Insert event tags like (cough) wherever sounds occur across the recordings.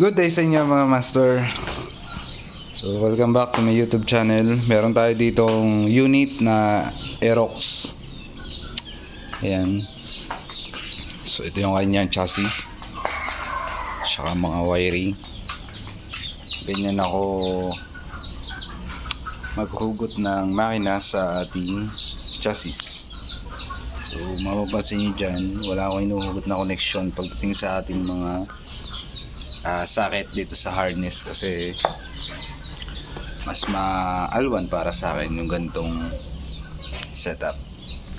Good day sa inyo mga master. So welcome back to my YouTube channel. Meron tayo ditong unit na Aerox. Ayan. So ito yung kanyang chassis. Tsaka mga wiring. Ganyan ako maghugot ng makina sa ating chassis. So mapapansin nyo dyan, wala akong inuhugot na connection pagdating sa ating mga ah, socket dito sa harness kasi mas maalwan para sa akin yung gantong setup.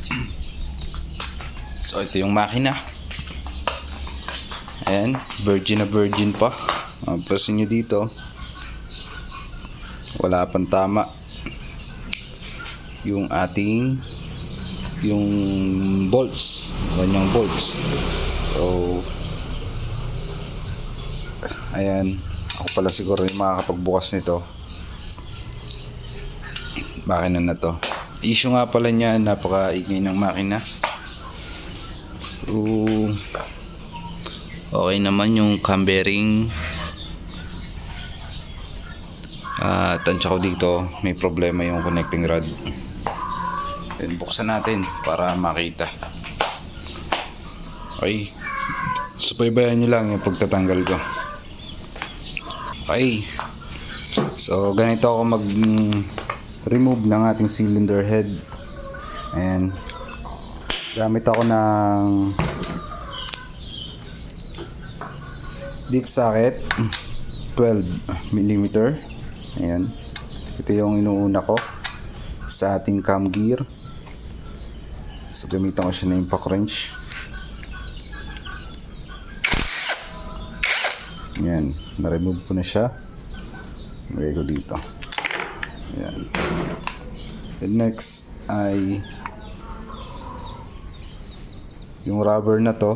(clears throat) So ito yung makina. Ayan, virgin na virgin pa. Mapapansin nyo dito. Wala pang tama. Yung ating yung bolts. Ganyang bolts. So, ayan. Ako pala siguro yung makakapagbukas nito. Makina na to. Issue nga pala niya, napaka-ingay ng makina. So, okay naman yung cam bearing. Ah, tansya ko dito, may problema yung connecting rod. Then buksan natin para makita. Okay. Subaybayan nyo lang yung pagtatanggal ko. Okay. So, ganito ako mag mm, ng ating cylinder head. And gamit ako ng deep socket 12 mm. Ayan. Ito yung inuuna ko sa ating cam gear. So, gamitan ko siya ng impact wrench. Ayan. Na-remove ko na siya. Lagay ko dito. Ayan. And next ay yung rubber na to.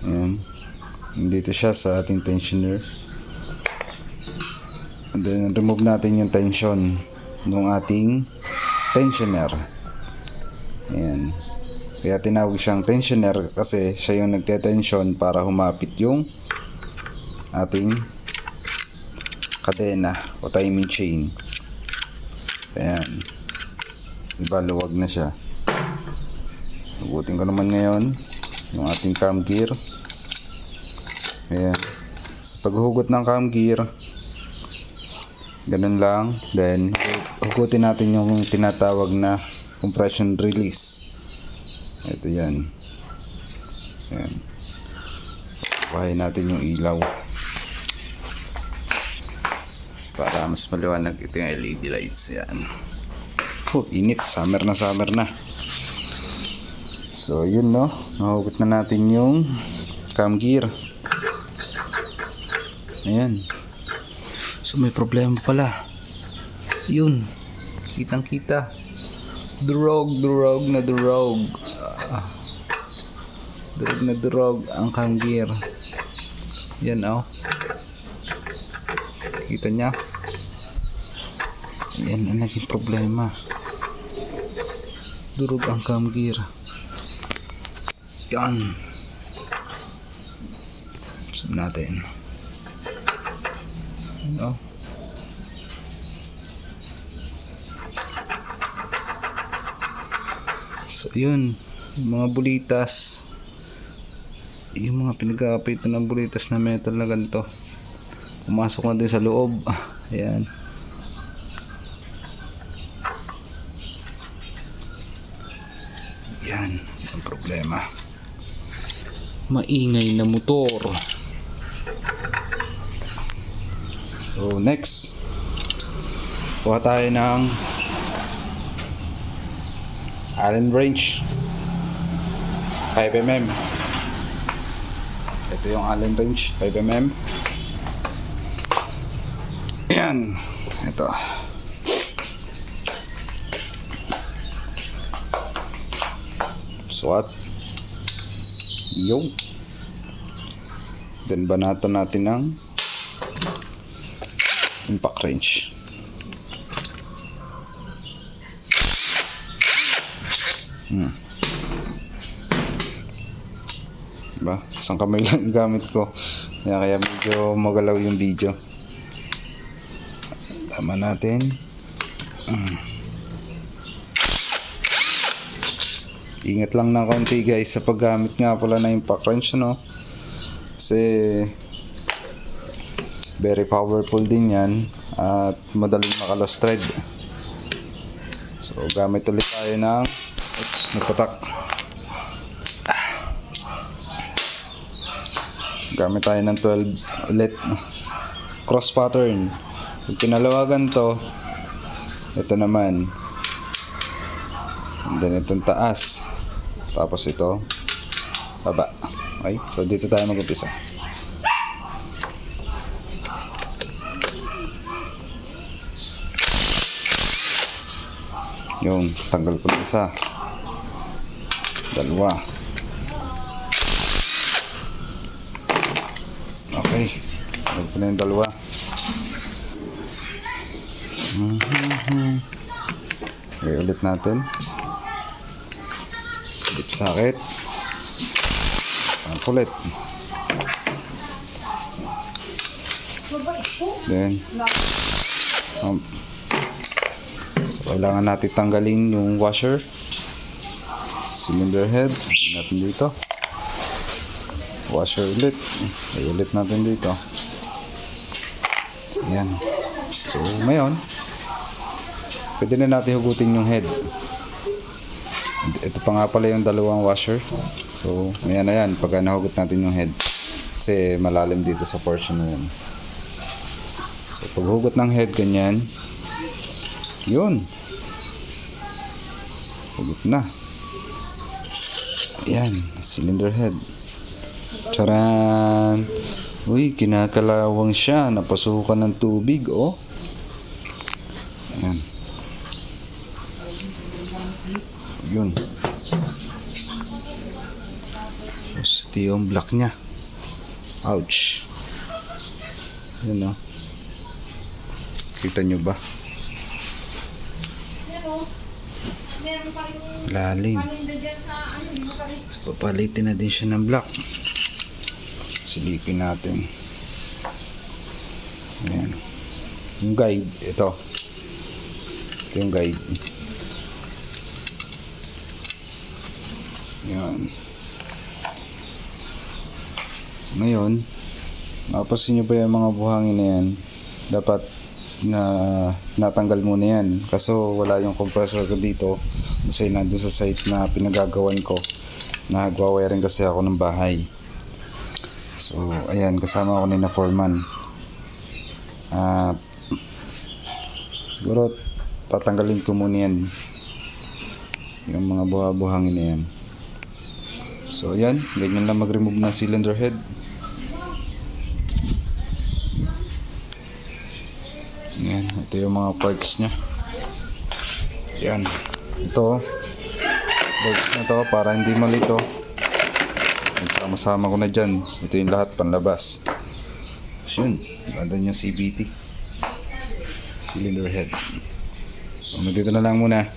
Ayan. Dito siya sa ating tensioner. And then remove natin yung tension ng ating tensioner. Ayan. Kaya tinawag siyang tensioner kasi siya yung nagte-tension para humapit yung ating kadena o timing chain. Ayan. Diba, luwag na siya. Hugutin ko naman ngayon yung ating cam gear. Ayan. Sa paghugot ng cam gear, ganun lang. Then, hugutin natin yung tinatawag na compression release. Ito yan. Ayan. Bahay natin yung ilaw. Para mas maliwanag ito yung LED lights. Yan. Oh, init. Summer na summer na. So, yun no. Nahugot na natin yung cam gear. Ayan. So, may problema pala. Yun. Kitang kita. Durog, durog na durog. Durog na durog ang gear. Yan oh. Kita niya? Yan ang naging problema. Durog ang gear. Yan. Sub natin. No. So, yun. Mga bulitas. Yung mga pinag-aapitan ng bulitas na metal na ganito. Pumasok na din sa loob. Ayan. Yan. Ang problema. Maingay na motor. So, next. Kuha tayo ng Allen wrench 5mm ito yung Allen wrench 5mm yan ito. Swat. Yung then banatan natin ng impact wrench Hmm. Ba? Isang kamay lang gamit ko. Kaya, kaya medyo magalaw yung video. Tama natin. Mm. Ingat lang ng konti guys sa paggamit nga pala na yung pack wrench no. Kasi very powerful din yan at madaling makalos thread. So gamit ulit tayo ng oops, nagpatak. Gamit tayo ng 12 ulit cross pattern. Pag pinalawagan to, ito naman. And then itong taas. Tapos ito, baba. Okay, so dito tayo mag-upisa. Yung, tanggal ko isa. Dalawa. Okay. Tanggal ko na yung dalawa. Mhm. Okay, ulit natin. Ulit sakit. Ang kulit. Then, um, so, kailangan natin tanggalin yung washer. Cylinder head. Natin dito. Washer ulit. Ay, ulit natin dito. Ayan. So, ngayon, pwede na natin hugutin yung head. Ito pa nga pala yung dalawang washer. So, ayan na yan. Pagka nahugot natin yung head. Kasi malalim dito sa portion na yun. So, paghugot ng head, ganyan. Yun. Hugot na. Ayan. Cylinder head. Charan! Uy, kinakalawang siya. Napasukan ng tubig, oh. Ayan. Yun. Tapos, ito yung black niya. Ouch. Yun, oh. Kita nyo ba? Lalim. Papalitin na din siya ng black. Silipin natin. Ayan. Yung guide, ito. Ito yung guide. Yan. Ngayon, mapasin nyo ba yung mga buhangin na yan? Dapat na natanggal muna yan. Kaso wala yung compressor ko dito. Kasi nandun sa site na pinagagawan ko. Nagwa-wiring kasi ako ng bahay. So, ayan, kasama ako ni na foreman. At, siguro, tatanggalin ko muna yan. Yung mga buha-buhangin na yan. So, ayan, ganyan lang mag-remove ng cylinder head. Yan, ito yung mga parts niya. Yan. Ito, bolts na to para hindi malito. Sama-sama ko na dyan. Ito yung lahat panlabas. So yun, nandun yung CBT. Cylinder head. So, dito na lang muna.